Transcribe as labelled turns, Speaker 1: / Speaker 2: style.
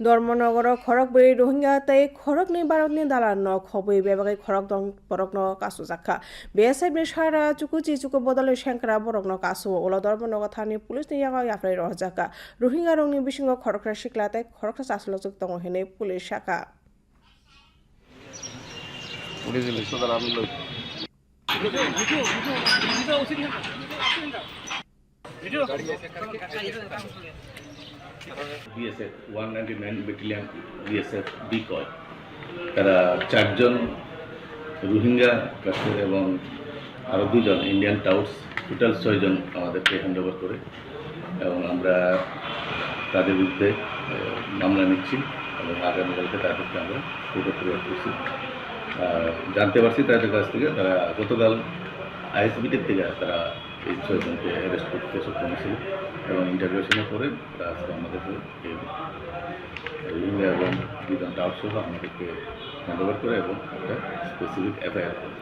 Speaker 1: ধর্মনগর খড়কবুরি রোহিঙ্গা তাই খড়কনি ভারতনি দালান ন খবই বেবাgai খড়ক দং বরক ন কাসু জাখা। বিএসএফ ni সারা চুকু চি চুকু বদলে বরক ন কাসু ওলা Dharmanagar Thani police yaga yafrai rah jaka Rohingya রংনি বিসিঙ্গ খড়করা শিকলা তাই খড়করা চাসলো চুক দং হেনে পুলিশ শাখা
Speaker 2: BSF, one ninety nine battalion BSF, decoy. তারা চারজন রোহিঙ্গা কাশ্মীর এবং আরও দুজন ইন্ডিয়ান টাউটস, টোটাল ছয়জন আমাদেরকে হ্যান্ড ওভার করে। এবং আমরা তাদের বিরুদ্ধে মামলা নিচ্ছি এবং আগামীকালকে তাদেরকে আমরা কোর্টে প্রয়োগ করছি। জানতে পারছি তাদের কাছ থেকে, তারা গতকাল আইএসবিটির থেকে তারা এই ছয়জনকে অ্যারেস্ট করতে সক্ষম ছিল এবং ইন্টারভিউশনের পরে তারা আজকে আমাদেরকে ইন্ডিয়া এবং বিধান ডাউট সহ আমাদেরকে হ্যান্ড করে এবং একটা স্পেসিফিক এফআইআর করে।